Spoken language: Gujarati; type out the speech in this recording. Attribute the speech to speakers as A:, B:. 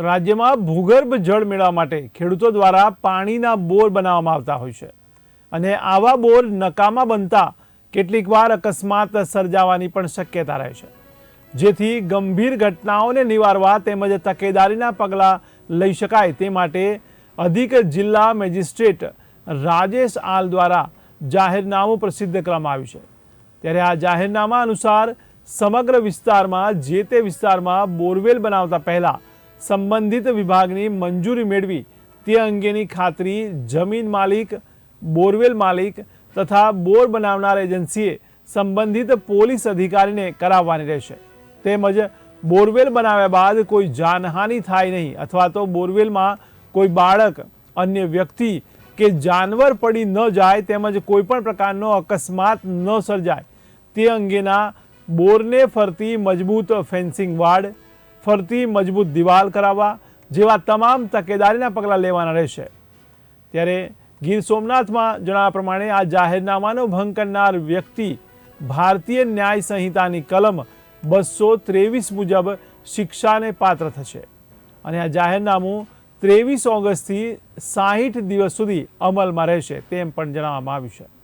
A: રાજ્યમાં ભૂગર્ભ જળ મેળવવા માટે ખેડૂતો દ્વારા પાણીના બોર બનાવવામાં આવતા હોય છે. અને આવા બોર નકામા બનતા કેટલીકવાર અકસ્માત સર્જાવાની પણ શક્યતા રહે છે. જેથી ગંભીર ઘટનાઓને નિવારવા તેમજ તકેદારીના પગલાં લઈ શકાય તે માટે અધિક જિલ્લા મેજિસ્ટ્રેટ રાજેશ આલ દ્વારા જાહેરનામું પ્રસિદ્ધ કરવામાં આવ્યું છે. ત્યારે આ જાહેરનામા અનુસાર સમગ્ર વિસ્તારમાં જે તે વિસ્તારમાં બોરવેલ બનાવતા પહેલા સંબંધિત વિભાગની મંજૂરી મેળવી તે અંગેની ખાતરી જમીન માલિક, બોરવેલ માલિક તથા બોર બનાવનાર એજન્સીએ સંબંધિત પોલીસ અધિકારીને કરાવવાની રહેશે. તેમજ બોરવેલ બનાવ્યા બાદ કોઈ જાનહાનિ થાય નહીં અથવા તો બોરવેલમાં કોઈ બાળક, અન્ય વ્યક્તિ કે જાનવર પડી ન જાય તેમજ કોઈ પણ પ્રકારનો અકસ્માત ન સર્જાય તે અંગેના બોરને ફરતી મજબૂત ફેન્સિંગ વાડ ફરતી મજબૂત દિવાલ કરાવવા જેવા તમામ તકેદારીના પગલાં લેવાના રહેશે. ત્યારે ગીર સોમનાથમાં જણાવ્યા પ્રમાણે આ જાહેરનામાનો ભંગ કરનાર વ્યક્તિ ભારતીય ન્યાય સંહિતાની કલમ બસો ત્રેવીસ મુજબ શિક્ષાને પાત્ર થશે. અને આ જાહેરનામું ત્રેવીસ ઓગસ્ટથી સાહીઠ દિવસ સુધી અમલમાં રહેશે તેમ પણ જણાવવામાં આવ્યું છે.